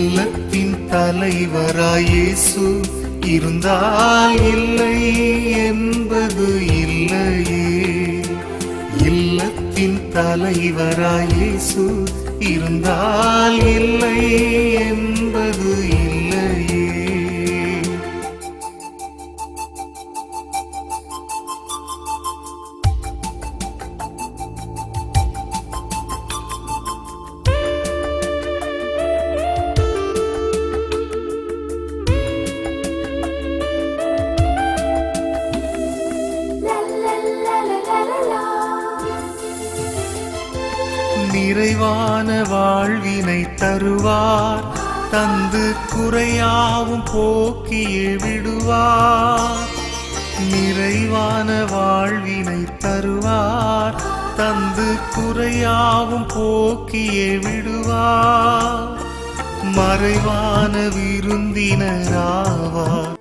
இல்லத்தின் தலைவராயேசு இருந்தால் இல்லை என்பது இல்லையே. இல்லத்தின் தலைவராயேசு இருந்தால் இல்லை என்பது இல்லை நிறைவான வாழ்வினை தருவார். தந்து குறையாவும் போக்கியே விடுவார். நிறைவான வாழ்வினை தருவார். தந்து குறையாவும் போக்கியே விடுவார். மறைவான விருந்தினராவார்.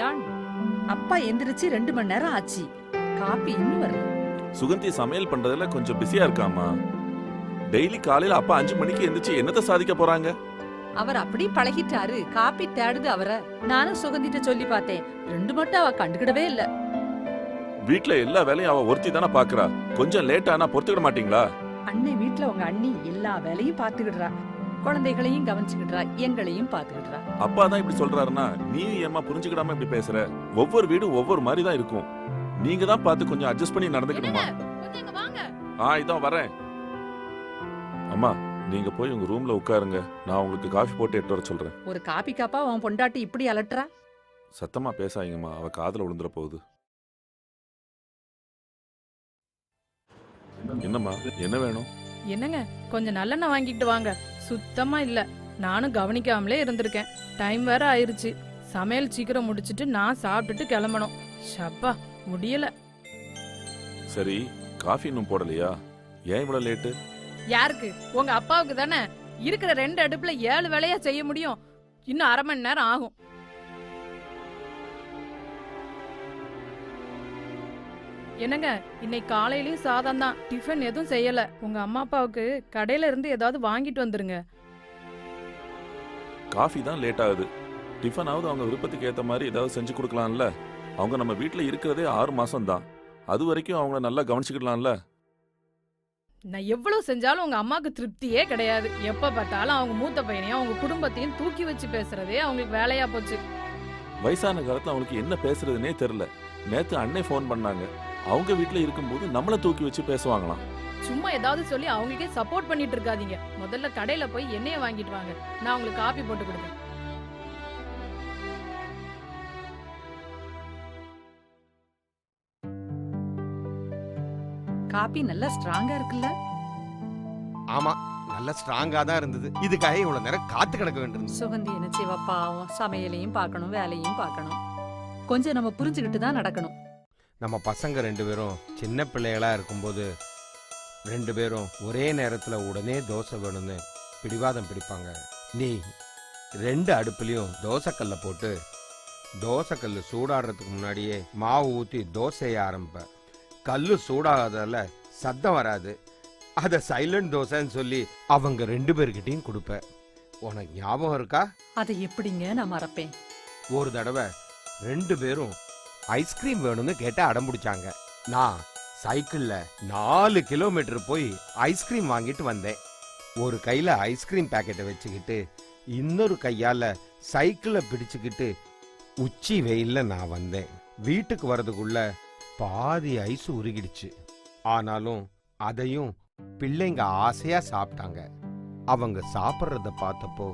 ஜான் அப்பா எந்திரிச்சு ரெண்டு மணி நேரம் ஆச்சு. காப்பி இன்னும் வரல. சுகந்தி சமையல் பண்றதுல கொஞ்சம் பிஸியா இருக்காமா டெய்லி காலையில அப்பா அஞ்சு மணிக்கு எந்திரிச்சு என்னத்த சாதிக்க போறாங்க? அவர் அப்படி பழகிட்டாரு. காப்பி தேடுது அவரை. நானும் சுகந்திட்ட சொல்லி பார்த்தேன். ரெண்டு மட்டும் அவ கண்டுக்கிடவே இல்ல. வீட்ல எல்லா வேலையும் அவ ஒருத்தி தானே பாக்குறா. கொஞ்சம் லேட் ஆனா பொறுத்துக்கிட மாட்டீங்களா? அண்ணன் வீட்ல உங்க அண்ணி எல்லா வேலையும் பாத்துக்கிடுறா குழந்தைகளையும் கவனிச்சுக்கிடுறா எங்களையும் பாத்துக்கிடுறா அப்பா தான் இப்படி சொல்றாருன்னா நீ ஏமா புரிஞ்சுக்கிடாம இப்படி பேசுற? ஒவ்வொரு வீடும் ஒவ்வொரு மாதிரி தான் இருக்கும். நீங்க தான் பார்த்து கொஞ்சம் அட்ஜஸ்ட் பண்ணி நடந்துக்கணுமா? ஆ இதான் வரேன். அம்மா நீங்க போய் உங்க ரூம்ல உட்காருங்க. நான் உங்களுக்கு காஃபி போட்டு எடுத்து வர சொல்றேன். ஒரு காப்பி காப்பா உன் பொண்டாட்டி இப்படி அலட்டுறா? சத்தமா பேசாதீங்கம்மா. அவ காதுல விழுந்துற போகுது. என்னம்மா என்ன வேணும்? என்னங்க? கொஞ்சம் நல்லெண்ணெய் வாங்கிட்டு வாங்க. சுத்தமா இல்ல. நானும் கவனிக்காமலே இருந்திருக்கேன். டைம் வேற ஆயிருச்சு. சமையல் சீக்கிரம் முடிச்சிட்டு நான் சாப்பிட்டுட்டு கிளம்பணும். ஷப்பா முடியல. சரி காஃபி இன்னும் போடலையா? ஏன் இவ்வளவு லேட்டு யாருக்கு? உங்க அப்பாவுக்கு தானே? இருக்கிற ரெண்டு அடுப்புல ஏழு வேலையா செய்ய முடியும். இன்னும் அரை மணி நேரம் ஆகும். என்னங்க இன்னைக்கு காலையிலயும் சாதம் தான். டிஃபன் எதுவும் செய்யல. உங்க அம்மா அப்பாவுக்கு கடையில இருந்து ஏதாவது வாங்கிட்டு வந்துருங்க. காஃபி தான் லேட் ஆகுது. டிஃபனாவது அவங்க விருப்பத்துக்கு ஏத்த மாதிரி ஏதாவது செஞ்சு கொடுக்கலாம்ல. அவங்க நம்ம வீட்ல இருக்கிறதே ஆறு மாசம் தான். அது வரைக்கும் அவங்கள நல்லா கவனிச்சுக்கிடலாம்ல. நான் எவ்வளவு செஞ்சாலும் உங்க அம்மாக்கு திருப்தியே கிடையாது. எப்ப பார்த்தாலும் அவங்க மூத்த பையனையும் அவங்க குடும்பத்தையும் தூக்கி வச்சு பேசுறதே அவங்களுக்கு வேலையா போச்சு. வயசான காலத்துல அவங்களுக்கு என்ன பேசுறதுனே தெரியல. நேத்து அண்ணே ஃபோன் பண்ணாங்க. அவங்க வீட்ல இருக்கும்போது நம்மள தூக்கி வச்சு பேசுவாங்களாம். சும்மா ஏதாவது சொல்லி அவங்களுக்கே சப்போர்ட் பண்ணிட்டு இருக்காதீங்க. முதல்ல கடையில போய் எண்ணெயை வாங்கிட்டு வாங்க. நான் உங்களுக்கு காப்பி போட்டு கொடுப்பேன் காப்பி நல்லா ஸ்ட்ராங்கா இருக்குல்ல? ஆமா நல்ல ஸ்ட்ராங்கா தான் இருந்தது. இதுக்காக இவ்வளவு நேரம் காத்து கிடக்க வேண்டியிருந்தது. சுகந்தி என்ன செய்வா? பாவம் சமையலையும் பார்க்கணும் வேலையும் பார்க்கணும். கொஞ்சம் நம்ம புரிஞ்சுக்கிட்டு தான் நடக்கணும். நம்ம பசங்க ரெண்டு பேரும் சின்ன பிள்ளைகளா இருக்கும்போது ரெண்டு பேரும் ஒரே நேரத்துல உடனே தோசை வேணும்னு பிடிவாதம் பிடிப்பாங்க. நீ ரெண்டு அடுப்புலயும் தோசைக்கல்ல போட்டு தோசைக்கல்லு சூடாடுறதுக்கு முன்னாடியே மாவு ஊத்தி தோசைய ஆரம்பிப்ப. கல்லு சூடாகாதால சத்தம் வராது. அத சைலண்ட் தோசைன்னு சொல்லி அவங்க ரெண்டு பேர்கிட்டயும் கொடுப்ப. உனக்கு ஞாபகம் இருக்கா? அதை எப்படிங்க நான் மறப்பேன்? ஒரு தடவை ரெண்டு பேரும் ஐஸ்கிரீம் வேணும்னு கேட்டு அடம்பிடிச்சாங்க நான் சைக்கிள்ல நாலு கிலோமீட்டர் போய் ஐஸ்கிரீம் வாங்கிட்டு வந்தேன். ஒரு கையில ஐஸ்கிரீம் பேக்கெட்டை வச்சுக்கிட்டு இன்னொரு கையால சைக்கிளை பிடிச்சுக்கிட்டு உச்சி வெயில்ல நான் வந்தேன். வீட்டுக்கு வர்றதுக்குள்ள பாதி ஐஸ் உருகிடுச்சு. ஆனாலும் அதையும் பிள்ளைங்க ஆசையா சாப்பிட்டாங்க. அவங்க சாப்பிட்றத பார்த்தப்போ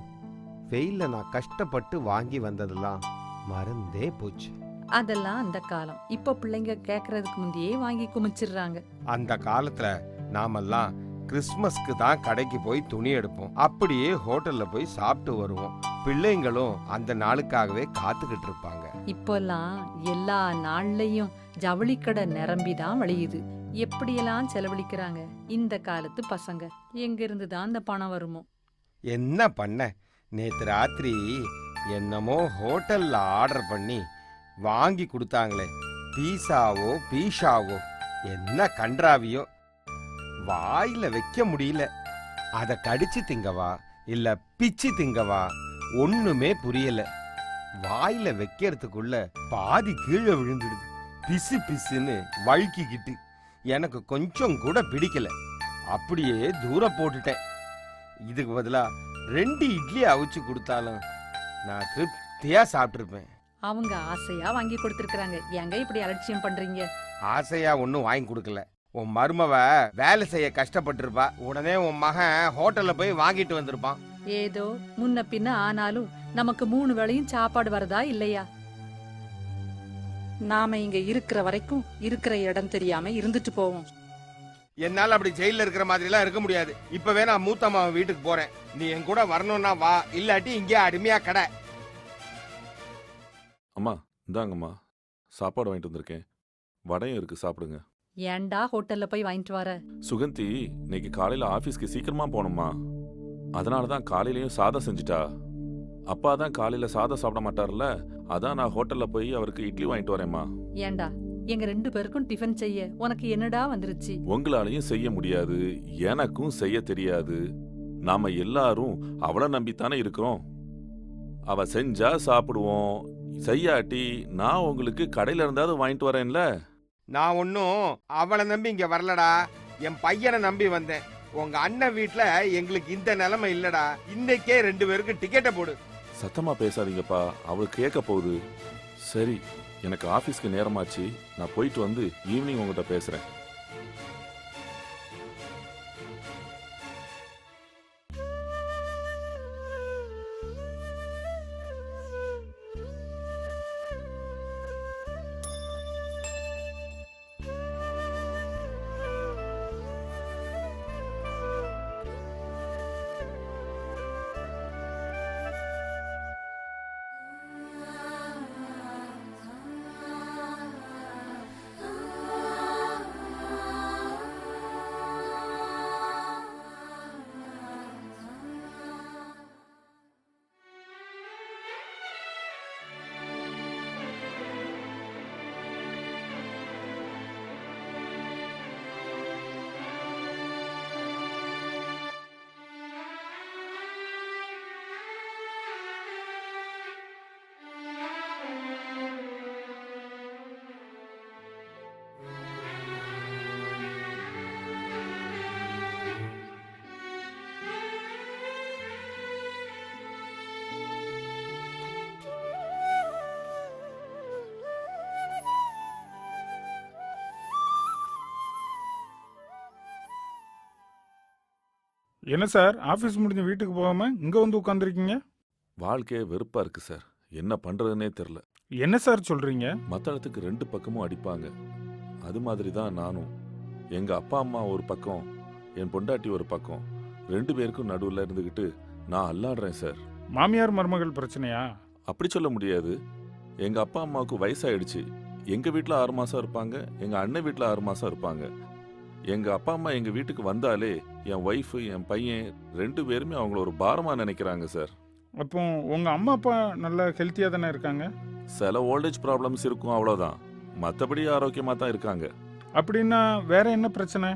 வெயில்ல நான் கஷ்டப்பட்டு வாங்கி வந்ததெல்லாம் மறந்தே போச்சு. அதெல்லாம் அந்த காலம். இப்போ பிள்ளைங்க கேக்குறதுக்கு முந்தையே வாங்கி குமிச்சிடுறாங்க அந்த காலத்துல நாமெல்லாம் கிறிஸ்மஸ்க்கு தான் கடைக்கு போய் துணி எடுப்போம். அப்படியே ஹோட்டல்ல போய் சாப்பிட்டு வருவோம். பிள்ளைங்களும் அந்த நாளுக்காகவே காத்துக்கிட்டு இருப்பாங்க. இப்போல்லாம் எல்லா நாள்லயும் ஜவுளிக்கடை நிரம்பி தான் வழியுது. எப்படியெல்லாம் செலவழிக்கிறாங்க? இந்த காலத்து பசங்க. எங்க இருந்து தான் இந்த பணம் வருமோ? என்ன பண்ண? நேத்து ராத்திரி என்னமோ ஹோட்டல்ல ஆர்டர் பண்ணி வாங்கி கொடுத்தாங்களே. பீஸாவோ பீஷாவோ என்ன கன்றாவியோ. வாயில வைக்க முடியல. அத கடிச்சு திங்கவா இல்ல பிச்சு திங்கவா ஒண்ணுமே புரியல. வாயில வைக்கிறதுக்குள்ள பாதி கீழே விழுந்துடுது. பிசு பிசுன்னு வழுக்கிக்கிட்டு. எனக்கு கொஞ்சம் கூட பிடிக்கல. அப்படியே தூர போட்டுட்டேன். இதுக்கு பதிலா ரெண்டு இட்லி அவிச்சு கொடுத்தாலும் நான் திருப்தியா சாப்பிட்ருப்பேன் அவங்க ஆசையா வாங்கி கொடுத்துருக்காங்க ஏங்க இப்படி அலட்சியம் பண்றீங்க? ஆசையா ஒன்றும் வாங்கி கொடுக்கல. உன் மருமவ வேலை செய்ய கஷ்டப்பட்டிருப்பா. உடனே உன் மகன் ஹோட்டல்ல போய் வாங்கிட்டு வந்திருப்பான். ஏதோ முன்ன பின்ன ஆனாலும் நமக்கு மூணு வேளையும் சாப்பாடு வரதா இல்லையா? நாம இங்க இருக்கிற வரைக்கும் இருக்கிற இடம் தெரியாம இருந்துட்டு போவோம். என்னால அப்படி ஜெயில இருக்கிற மாதிரி எல்லாம் இருக்க முடியாது. இப்பவே நான் மூத்த மாவன் வீட்டுக்கு போறேன். நீ என் கூட வரணும்னா வா. இல்லாட்டி இங்கே அடிமையா கடை. அம்மா இந்தாங்கம்மா. சாப்பாடு வாங்கிட்டு வந்திருக்கேன். வடையும் இருக்கு சாப்பிடுங்க. ஏன்டா ஹோட்டல்ல போய் வாங்கிட்டு வர? சுகந்தி இன்னைக்கு காலையில ஆபீஸ்க்கு சீக்கிரமா போகணுமா அதனால தான் காலையிலயும் சாதம் செஞ்சுட்டா. அப்பா தான் காலையில சாதம் சாப்பிட மாட்டார்ல அதான் நான் ஹோட்டல்ல போய் அவருக்கு இட்லி வாங்கிட்டு வரேம்மா. ஏன்டா எங்க ரெண்டு பேருக்கும் டிஃபன் செய்ய உனக்கு என்னடா வந்துருச்சு? உங்களாலையும் செய்ய முடியாது எனக்கும் செய்ய தெரியாது. நாம எல்லாரும் அவளை நம்பித்தானே இருக்கிறோம். அவ செஞ்சா சாப்பிடுவோம் செய்யாட்டி நான் உங்களுக்கு கடையில இருந்தாவது வாங்கிட்டு வரேன்ல? நான் ஒன்னும் அவளை நம்பி இங்க வரலடா. என் பையனை நம்பி வந்தேன். உங்க அண்ணன் வீட்ல எங்களுக்கு இந்த நிலைமை இல்லடா. இன்னைக்கே ரெண்டு பேருக்கு டிக்கெட்டை போடு. சத்தமா பேசாதீங்கப்பா. அவள் கேட்க போகுது. சரி எனக்கு ஆபீஸ்க்கு நேரமாச்சு. நான் போயிட்டு வந்து ஈவினிங் உங்ககிட்ட பேசுறேன். என்ன சார்? ஆஃபீஸ் முடிஞ்சு வீட்டுக்கு போகாம இங்க வந்து உட்காந்துருக்கீங்க வாழ்க்கையே வெறுப்பா இருக்கு சார். என்ன பண்றதுன்னே தெரியல என்ன சார் சொல்றீங்க? மத்தளத்துக்கு ரெண்டு பக்கமும் அடிப்பாங்க. அது மாதிரி தான் நானும். எங்க அப்பா அம்மா ஒரு பக்கம் என் பொண்டாட்டி ஒரு பக்கம். ரெண்டு பேருக்கும் நடுவுல இருந்துகிட்டு நான் அல்லாடுறேன் சார். மாமியார் மருமகள் பிரச்சனையா? அப்படி சொல்ல முடியாது. எங்க அப்பா அம்மாவுக்கு வயசாயிடுச்சு. எங்க வீட்ல ஆறு மாசம் இருப்பாங்க எங்க அண்ணன் வீட்ல ஆறு மாசம் இருப்பாங்க. எங்க அப்பா அம்மா எங்க வீட்டுக்கு வந்தாலே என் ஒய்ஃபு என் பையன் ரெண்டு பேருமே அவங்கள ஒரு பாரமா நினைக்கிறாங்க சார் அப்போ உங்க அம்மா அப்பா நல்ல ஹெல்த்தியா தானே இருக்காங்க? சில ஓல்டேஜ் ப்ராப்ளம்ஸ் இருக்கும் அவ்வளவுதான். மத்தபடி ஆரோக்கியமா தான் இருக்காங்க. அப்படின்னா வேற என்ன பிரச்சனை?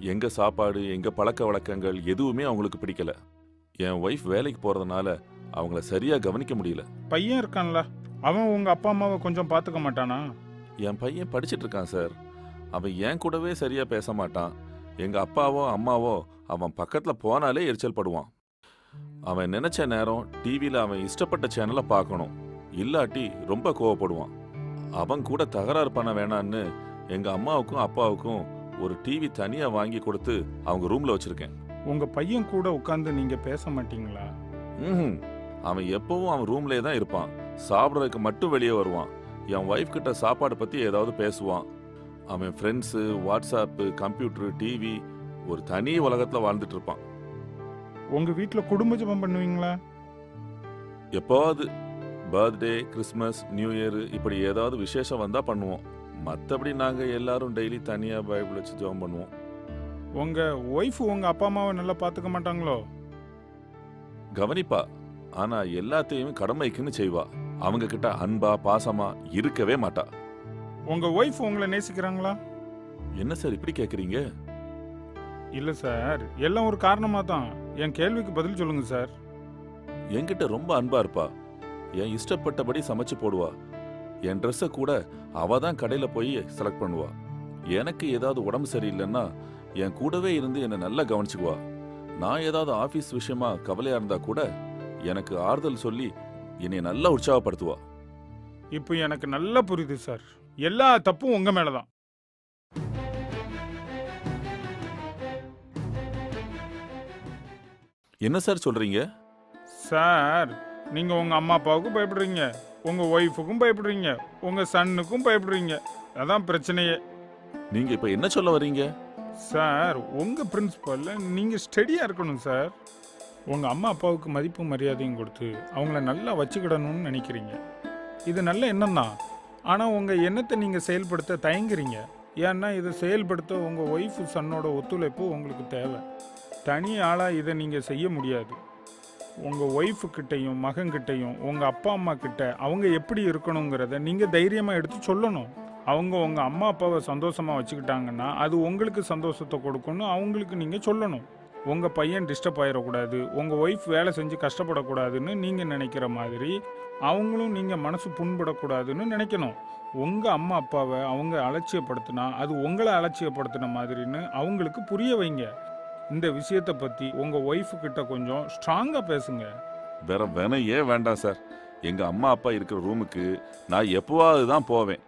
எங்க சாப்பாடு எங்க பழக்க வழக்கங்கள் எதுவுமே அவங்களுக்கு பிடிக்கல. என் ஒய்ஃப் வேலைக்கு போறதுனால அவங்கள சரியா கவனிக்க முடியல. பையன் இருக்கான்ல அவன் உங்க அப்பா அம்மாவை கொஞ்சம் பாத்துக்க மாட்டானா? என் பையன் படிச்சிட்டு இருக்கான் சார் அவன் என் கூடவே சரியா பேச மாட்டான். எங்க அப்பாவோ அம்மாவோ அவன் பக்கத்துல போனாலே எரிச்சல் படுவான். அவன் நினைச்ச நேரம் டிவியில அவன் இஷ்டப்பட்ட சேனலை பார்க்கணும். இல்லாட்டி ரொம்ப கோவப்படுவான். அவன் கூட தகராறு பண்ண வேணான்னு எங்க அம்மாவுக்கும் அப்பாவுக்கும் ஒரு டிவி தனியா வாங்கி கொடுத்து அவங்க ரூம்ல வச்சிருக்கேன். உங்க பையன் கூட உட்கார்ந்து நீங்க பேச மாட்டீங்களா? ம்ஹும். அவன் எப்பவும் அவன் ரூம்லயே தான் இருப்பான். சாப்பிட்றதுக்கு மட்டும் வெளியே வருவான். என் ஒய்ஃப் கிட்ட சாப்பாடு பத்தி ஏதாவது பேசுவான். அவன் ஃப்ரெண்ட்ஸு வாட்ஸ்அப்பு கம்ப்யூட்டர் டிவி ஒரு தனி உலகத்துல வாழ்ந்துட்டு இருப்பான். உங்க வீட்ல குடும்ப ஜெபம் பண்ணுவீங்களா? எப்போவாது பர்த்டே கிறிஸ்மஸ் நியூ இயர் இப்படி ஏதாவது விசேஷம் வந்தா பண்ணுவோம். மற்றபடி நாங்க எல்லாரும் டெய்லி தனியா பைபிள் வச்சு ஜெபம் பண்ணுவோம். உங்க ஒய்ஃப் உங்க அப்பா அம்மாவை நல்லா பாத்துக்க மாட்டாங்களோ? கவனிப்பா ஆனா எல்லாத்தையும் கடமைக்குன்னு செய்வா. அவங்க கிட்ட அன்பா பாசமா இருக்கவே மாட்டா. உங்க ஒய்ஃப் உங்களை நேசிக்கிறாங்களா? என்ன சார் இப்படி கேக்குறீங்க? இல்ல சார் எல்லாம் ஒரு காரணமா தான். என் கேள்விக்கு பதில் சொல்லுங்க சார். என்கிட்ட ரொம்ப அன்பா இருப்பா. என் இஷ்டப்பட்டபடி சமைச்சு போடுவா. என் ட்ரெஸ்ஸை கூட அவ தான் கடையில போய் செலக்ட் பண்ணுவா. எனக்கு ஏதாவது உடம்பு சரியில்லைன்னா என் கூடவே இருந்து என்னை நல்லா கவனிச்சுக்குவா. நான் ஏதாவது ஆபீஸ் விஷயமா கவலையா இருந்தா கூட எனக்கு ஆறுதல் சொல்லி என்னை நல்லா உற்சாகப்படுத்துவா. இப்போ எனக்கு நல்லா புரியுது சார். எல்லா தப்பும் உங்க மேலதான். என்ன சார் சொல்றீங்க? சார் நீங்க உங்க அம்மா அப்பாவுக்கும் பயப்படுறீங்க உங்க ஒய்ஃபுக்கும் பயப்படுறீங்க உங்க சன்னுக்கும் பயப்படுறீங்க. அதான் பிரச்சனையே. நீங்க இப்ப என்ன சொல்ல வர்றீங்க? சார் உங்க பிரின்சிபல்ல நீங்க ஸ்டெடியா இருக்கணும் சார். உங்க அம்மா அப்பாவுக்கு மதிப்பும் மரியாதையும் கொடுத்து அவங்கள நல்லா வச்சுக்கிடணும்னு நினைக்கிறீங்க. இது நல்ல எண்ணம் தான். ஆனால் உங்கள் எண்ணத்தை நீங்கள் செயல்படுத்த தயங்குறீங்க. ஏன்னா இதை செயல்படுத்த உங்கள் ஒய்ஃப் சன்னோட ஒத்துழைப்பு உங்களுக்கு தேவை. தனி ஆளாக இதை நீங்கள் செய்ய முடியாது. உங்கள் ஒய்ஃபுக்கிட்டையும் மகன்கிட்டையும் உங்கள் அப்பா அம்மா கிட்ட அவங்க எப்படி இருக்கணுங்கிறத நீங்கள் தைரியமாக எடுத்து சொல்லணும். அவங்க உங்கள் அம்மா அப்பாவை சந்தோஷமாக வச்சுக்கிட்டாங்கன்னா அது உங்களுக்கு சந்தோஷத்தை கொடுக்கும்னு அவங்களுக்கு நீங்கள் சொல்லணும். உங்கள் பையன் டிஸ்டர்ப் ஆயிடக்கூடாது உங்கள் ஒய்ஃப் வேலை செஞ்சு கஷ்டப்படக்கூடாதுன்னு நீங்கள் நினைக்கிற மாதிரி அவங்களும் நீங்கள் மனசு புண்படக்கூடாதுன்னு நினைக்கணும். உங்கள் அம்மா அப்பாவை அவங்க அலட்சியப்படுத்தினா அது உங்களை அலட்சியப்படுத்தின மாதிரின்னு அவங்களுக்கு புரிய வைங்க. இந்த விஷயத்தை பற்றி உங்கள் ஒய்ஃபு கிட்ட கொஞ்சம் ஸ்ட்ராங்காக பேசுங்க. வேற வேணையே வேண்டாம் சார். எங்கள் அம்மா அப்பா இருக்கிற ரூமுக்கு நான் எப்போவாவது தான் போவேன்.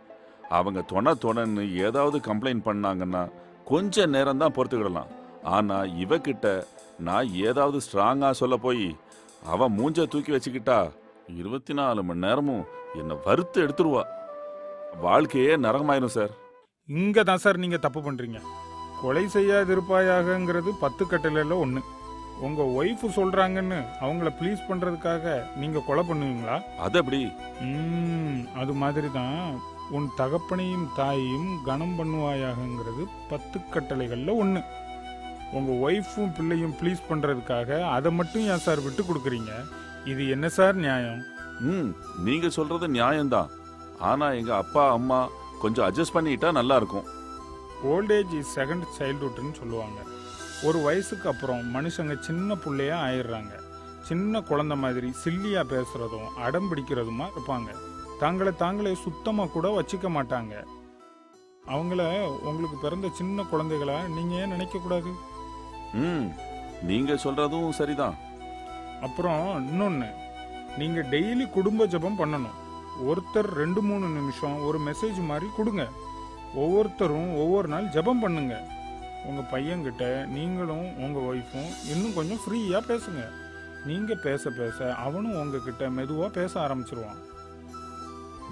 அவங்க தொண தொணன்னு ஏதாவது கம்ப்ளைண்ட் பண்ணாங்கன்னா கொஞ்ச நேரம் தான் பொறுத்துக்கிடலாம். ஆனால் இவகிட்ட நான் ஏதாவது ஸ்ட்ராங்காக சொல்ல போய் அவன் மூஞ்ச தூக்கி வச்சுக்கிட்டா இருபத்தி நாலு மணி நேரமும் என்னை வறுத்து எடுத்துருவா. வாழ்க்கையே நரகமாயிரும் சார். இங்க தான் சார் நீங்க தப்பு பண்றீங்க. கொலை செய்யாதிருப்பாயாகங்கிறது பத்து கட்டளையில ஒண்ணு. உங்க ஒய்ஃப் சொல்றாங்கன்னு அவங்கள ப்ளீஸ் பண்றதுக்காக நீங்க கொலை பண்ணுவீங்களா? அது எப்படி? ம் அது மாதிரி தான் உன் தகப்பனையும் தாயையும் கனம் பண்ணுவாயாகங்கிறது பத்து கட்டளைகள்ல ஒண்ணு. உங்க ஒய்ஃபும் பிள்ளையும் ப்ளீஸ் பண்றதுக்காக அதை மட்டும் ஏன் சார் விட்டு கொடுக்குறீங்க? இது என்ன சார் நியாயம்? ம் நீங்க சொல்றது நியாயம்தான். ஆனா எங்க அப்பா அம்மா கொஞ்சம் அட்ஜஸ்ட் பண்ணிட்டா நல்லா இருக்கும் ஓல்டேஜ் இஸ் செகண்ட் சைல்ட்ஹுட்னு சொல்லுவாங்க. ஒரு வயசுக்கு அப்புறம் மனுஷங்க சின்ன பிள்ளையா ஆயிடுறாங்க. சின்ன குழந்தை மாதிரி சில்லியா பேசுறதும் அடம் பிடிக்கிறதுமா இருப்பாங்க. தங்களை தாங்களே சுத்தமா கூட வச்சுக்க மாட்டாங்க. அவங்கள உங்களுக்கு பிறந்த சின்ன குழந்தைகளா நீங்க ஏன் நினைக்க கூடாது ம் நீங்க சொல்றதும் சரிதான். அப்புறம் இன்னொன்று நீங்கள் டெய்லி குடும்ப ஜெபம் பண்ணணும். ஒருத்தர் ரெண்டு மூணு நிமிஷம் ஒரு மெசேஜ் மாதிரி கொடுங்க. ஒவ்வொருத்தரும் ஒவ்வொரு நாள் ஜெபம் பண்ணுங்க. உங்கள் பையன்கிட்ட நீங்களும் உங்கள் ஒய்ஃபும் இன்னும் கொஞ்சம் ஃப்ரீயாக பேசுங்க. நீங்கள் பேச பேச அவனும் உங்ககிட்ட மெதுவாக பேச ஆரம்பிச்சிருவான்.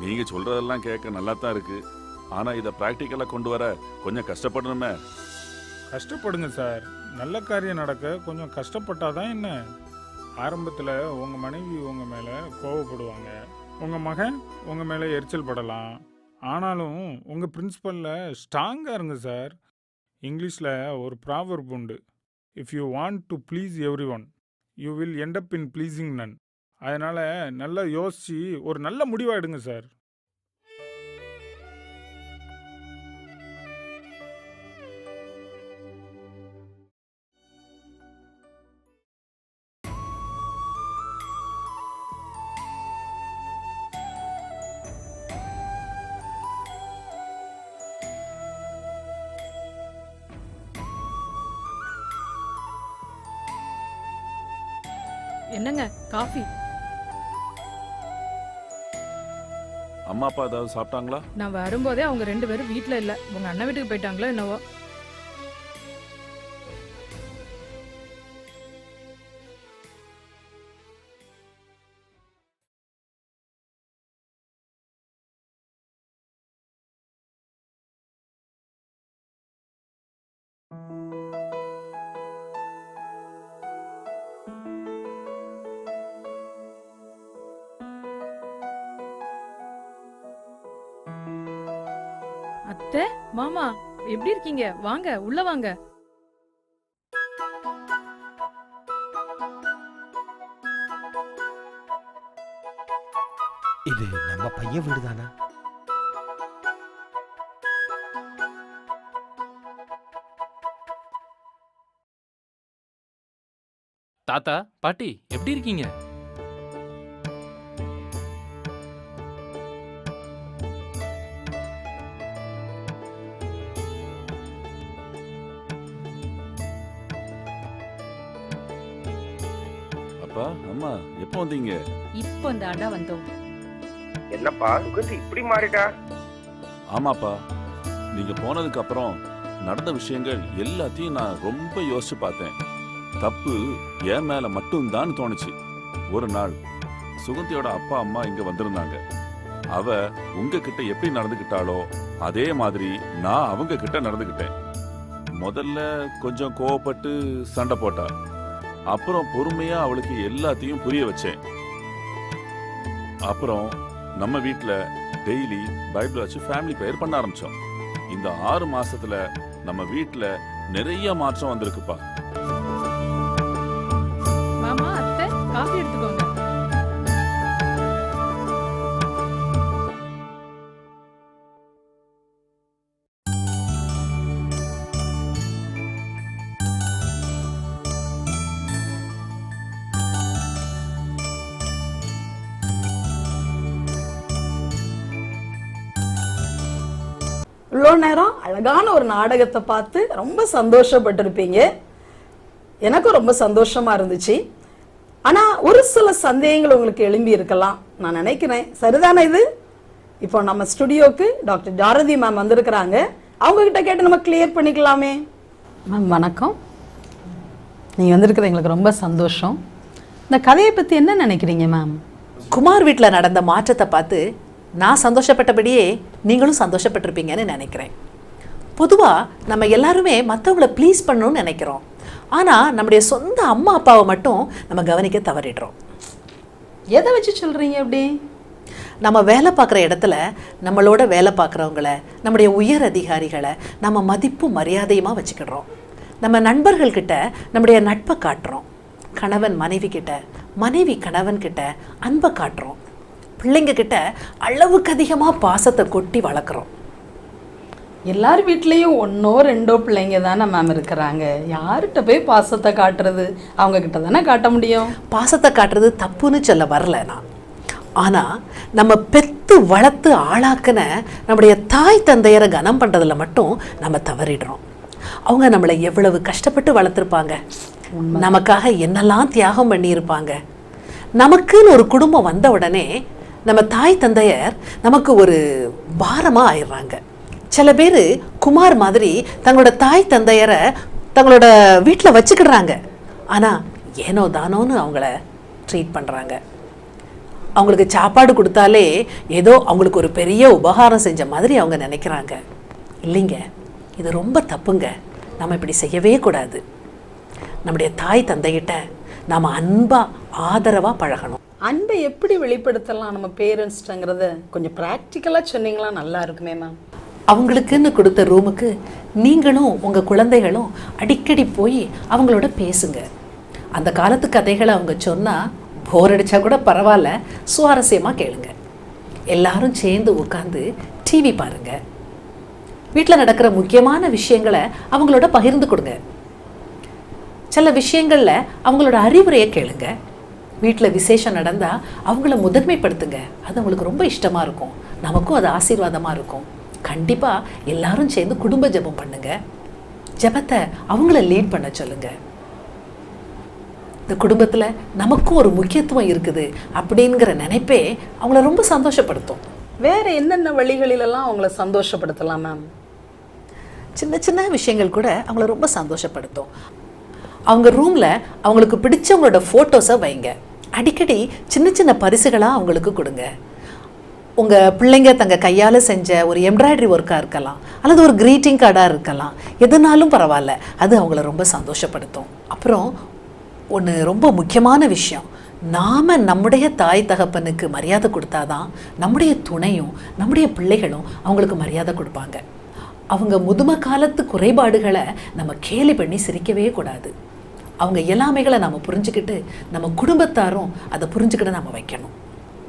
நீங்க சொல்றதெல்லாம் கேட்க நல்லா தான் இருக்கு. ஆனா இத பிராக்டிக்கலா கொண்டு வர கொஞ்சம் கஷ்டப்படணுமே. கஷ்டப்படுங்க சார். நல்ல காரியம் நடக்க கொஞ்சம் கஷ்டப்பட்டாதான் என்ன? ஆரம்பத்தில் உங்கள் மனைவி உங்கள் மேலே கோவப்படுவாங்க. உங்கள் மகன் உங்கள் மேலே எரிச்சல் படலாம். ஆனாலும் உங்கள் பிரின்சிபலில் ஸ்ட்ராங்காக இருங்க சார் இங்கிலீஷில் ஒரு ப்ராவர்ப் உண்டு. If you want to please every one you will end up in pleasing none அதனால் நல்லா யோசித்து ஒரு நல்ல முடிவாக எடுங்க சார் காஃபி. அம்மா அப்பா ஏதாவது சாப்பிட்டாங்களா? நான் வரும்போதே அவங்க ரெண்டு பேரும் வீட்ல இல்ல. உங்க அண்ணன் வீட்டுக்கு போயிட்டாங்களோ என்னவோ. அத்தை மாமா எப்படி இருக்கீங்க? வாங்க உள்ள வாங்க. இது நம்ம பையன் வீடு தானா தாத்தா பாட்டி எப்படி இருக்கீங்க? எப்போ வந்தீங்க? இப்போ தாண்டா வந்தோம். என்னப்பா சுகந்தி இப்படி மாறிட்டா? ஆமாப்பா. நீங்க போனதுக்கு அப்புறம் நடந்த விஷயங்கள் எல்லாத்தையும் நான் ரொம்ப யோசிச்சு பார்த்தேன். தப்பு என் மேல மட்டும்தான் தோணுச்சு. ஒரு நாள் சுகந்தியோட அப்பா அம்மா இங்க வந்திருந்தாங்க. அவ உங்ககிட்ட எப்படி நடந்துக்கிட்டாளோ அதே மாதிரி நான் அவங்க கிட்ட நடந்துக்கிட்டேன் முதல்ல கொஞ்சம் கோவப்பட்டு சண்டை போட்டா. அப்புறம் பொறுமையா அவளுக்கு எல்லாத்தையும் புரிய வச்சேன். அப்புறம் நம்ம வீட்டில் டெய்லி பைபிள் வச்சு ஃபேமிலி பெயர் பண்ண ஆரம்பிச்சோம். இந்த ஆறு மாசத்துல நம்ம வீட்டில் நிறைய மாற்றம் வந்திருக்குப்பா. மாமா அத்தை காஃபி எடுத்துக்கோங்க. இவ்வளோ நேரம் அழகான ஒரு நாடகத்தை பார்த்து ரொம்ப சந்தோஷப்பட்டிருப்பீங்க. எனக்கும் ரொம்ப சந்தோஷமா இருந்துச்சு. ஆனா ஒரு சில சந்தேகங்கள் உங்களுக்கு எழும்பி இருக்கலாம். நான் நினைக்கிறேன். சரிதானே இது? இப்போ நம்ம ஸ்டுடியோக்கு டாக்டர் ஜாரதி மேம் வந்திருக்கிறாங்க. அவங்க கிட்ட கேட்டு நம்ம கிளியர் பண்ணிக்கலாமே. மேம் வணக்கம். நீங்க வந்திருக்கிறது எங்களுக்கு ரொம்ப சந்தோஷம். இந்த கதையை பத்தி என்ன நினைக்கிறீங்க மேம் குமார் வீட்டில் நடந்த மாற்றத்தை பார்த்து நான் சந்தோஷப்பட்டபடியே நீங்களும் சந்தோஷப்பட்டிருப்பீங்கன்னு நினைக்கிறேன். பொதுவாக நம்ம எல்லாருமே மற்றவங்கள ப்ளீஸ் பண்ணணும்னு நினைக்கிறோம். ஆனால் நம்முடைய சொந்த அம்மா அப்பாவை மட்டும் நம்ம கவனிக்க தவறிடுறோம். எதை வச்சு சொல்றீங்க அப்படி? நம்ம வேலை பார்க்குற இடத்துல நம்மளோட வேலை பார்க்குறவங்கள நம்முடைய உயர் அதிகாரிகளை நம்ம மதிப்பும் மரியாதையுமா வச்சுக்கிடுறோம். நம்ம நண்பர்கள்கிட்ட நம்முடைய நட்பை காட்டுறோம். கணவன் மனைவி கிட்ட மனைவி கணவன் கிட்ட அன்பை காட்டுறோம். பிள்ளைங்க கிட்ட அளவுக்கு அதிகமாக பாசத்தை கொட்டி வளர்க்குறோம். எல்லார் வீட்லேயும் ஒன்றோ ரெண்டோ பிள்ளைங்க தானே மேம் இருக்கிறாங்க. யார்கிட்ட போய் பாசத்தை காட்டுறது? அவங்க கிட்ட தானே காட்ட முடியும்? பாசத்தை காட்டுறது தப்புன்னு சொல்ல வரல நான். ஆனால் நம்ம பெத்து வளர்த்து ஆளாக்குன நம்முடைய தாய் தந்தையரை கனம் பண்ணுறதுல மட்டும் நம்ம தவறிடுறோம். அவங்க நம்மளை எவ்வளவு கஷ்டப்பட்டு வளர்த்துருப்பாங்க. நமக்காக என்னெல்லாம் தியாகம் பண்ணியிருப்பாங்க. நமக்குன்னு ஒரு குடும்பம் வந்த உடனே நம்ம தாய் தந்தையர் நமக்கு ஒரு பாரமாக ஆயிடுறாங்க. சில பேர் குமார் மாதிரி தங்களோட தாய் தந்தையரை தங்களோட வீட்டில் வச்சுக்கிடுறாங்க. ஆனால் ஏனோ தானோன்னு அவங்கள ட்ரீட் பண்ணுறாங்க அவங்களுக்கு சாப்பாடு கொடுத்தாலே ஏதோ அவங்களுக்கு ஒரு பெரிய உபகாரம் செஞ்ச மாதிரி அவங்க நினைக்கிறாங்க. இல்லைங்க இது ரொம்ப தப்புங்க. நம்ம இப்படி செய்யவே கூடாது. நம்முடைய தாய் தந்தைகிட்ட நாம் அன்பாக ஆதரவாக பழகணும். அன்பை எப்படி வெளிப்படுத்தலாம் நம்ம பேரண்ட்ஸ்டங்கிறத கொஞ்சம் ப்ராக்டிக்கலாக சொன்னீங்களா நல்லா இருக்குமே மேம் அவங்களுக்குன்னு கொடுத்த ரூமுக்கு நீங்களும் உங்கள் குழந்தைகளும் அடிக்கடி போய் அவங்களோட பேசுங்க. அந்த காலத்து கதைகளை அவங்க சொன்னால் போர் அடித்தா கூட பரவாயில்ல சுவாரஸ்யமாக கேளுங்க. எல்லாரும் சேர்ந்து உட்காந்து டிவி பாருங்க. வீட்டில் நடக்கிற முக்கியமான விஷயங்களை அவங்களோட பகிர்ந்து கொடுங்க. சில விஷயங்களில் அவங்களோட அறிவுரையை கேளுங்க. வீட்டில் விசேஷம் நடந்தால் அவங்கள முதன்மைப்படுத்துங்க. அது அவங்களுக்கு ரொம்ப இஷ்டமாக இருக்கும். நமக்கும் அது ஆசீர்வாதமாக இருக்கும். கண்டிப்பாக எல்லாரும் சேர்ந்து குடும்ப ஜெபம் பண்ணுங்க. ஜெபத்தை அவங்கள லீட் பண்ண சொல்லுங்க. இந்த குடும்பத்தில் நமக்கும் ஒரு முக்கியத்துவம் இருக்குது அப்படிங்கிற நினைப்பே அவங்கள ரொம்ப சந்தோஷப்படுத்தும். வேற என்னென்ன வழிகளிலெல்லாம் அவங்கள சந்தோஷப்படுத்தலாம் மேம் சின்ன சின்ன விஷயங்கள் கூட அவங்கள ரொம்ப சந்தோஷப்படுத்தும். அவங்க ரூமில் அவங்களுக்கு பிடிச்சவங்களோட ஃபோட்டோஸை வைங்க. அடிக்கடி சின்ன சின்ன பரிசுகளாக அவங்களுக்கு கொடுங்க. உங்கள் பிள்ளைங்க தங்கள் கையால் செஞ்ச ஒரு எம்ப்ராய்டரி ஒர்க்காக இருக்கலாம் அல்லது ஒரு க்ரீட்டிங் கார்டாக இருக்கலாம் எதுனாலும் பரவாயில்ல அது அவங்கள ரொம்ப சந்தோஷப்படுத்தும். அப்புறம் ஒன்று ரொம்ப முக்கியமான விஷயம் நாம் நம்முடைய தாய் தகப்பனுக்கு மரியாதை கொடுத்தாதான் நம்முடைய துணையும் நம்முடைய பிள்ளைகளும் அவங்களுக்கு மரியாதை கொடுப்பாங்க. அவங்க முதுமை காலத்து குறைபாடுகளை நம்ம கேலி பண்ணி சிரிக்கவே கூடாது. அவங்க எல்லாமைகளை நம்ம புரிஞ்சுக்கிட்டு நம்ம குடும்பத்தாரும் அதை புரிஞ்சுக்கிட்டு நம்ம வைக்கணும்.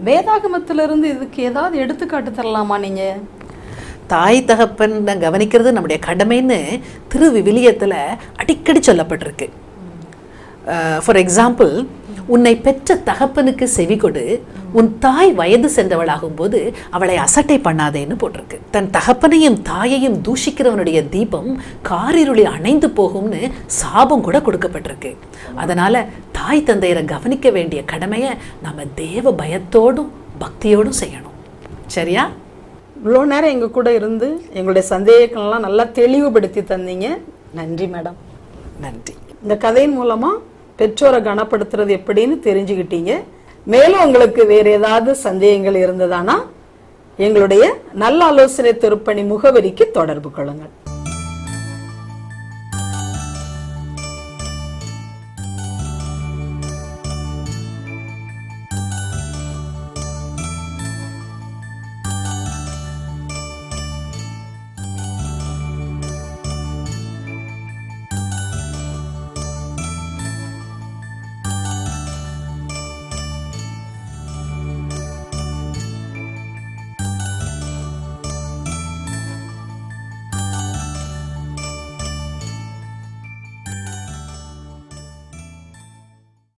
வேதாகமத்திலிருந்து இதுக்கு ஏதாவது எடுத்துக்காட்டு தரலாமா நீங்க? தாய் தகப்பன் கவனிக்கிறது நம்முடைய கடமைன்னு திரு விவிலியத்தில் அடிக்கடி சொல்லப்பட்டிருக்கு. ஃபார் எக்ஸாம்பிள் உன்னை பெற்ற தகப்பனுக்கு செவி கொடு. உன் தாய் வயது சென்றவளாகும் போது அவளை அசட்டை பண்ணாதேன்னு போட்டிருக்கு. தன் தகப்பனையும் தாயையும் தூஷிக்கிறவனுடைய தீபம் காரிருளி அணைந்து போகும்னு சாபம் கூட கொடுக்கப்பட்டிருக்கு. அதனால தாய் தந்தையரை கவனிக்க வேண்டிய கடமையை நம்ம தேவ பயத்தோடும் பக்தியோடும் செய்யணும். சரியா? இவ்வளோ நேரம் எங்க கூட இருந்து எங்களுடைய சந்தேகங்கள்லாம் நல்லா தெளிவுபடுத்தி தந்தீங்க. நன்றி மேடம். நன்றி. இந்த கதையின் மூலமா பெற்றோரை கனப்படுத்துறது எப்படின்னு தெரிஞ்சுக்கிட்டீங்க. மேலும் உங்களுக்கு வேறு ஏதாவது சந்தேகங்கள் இருந்ததானா எங்களுடைய நல்ல ஆலோசனை திருப்பணி முகவரிக்கு தொடர்பு கொள்ளுங்கள்.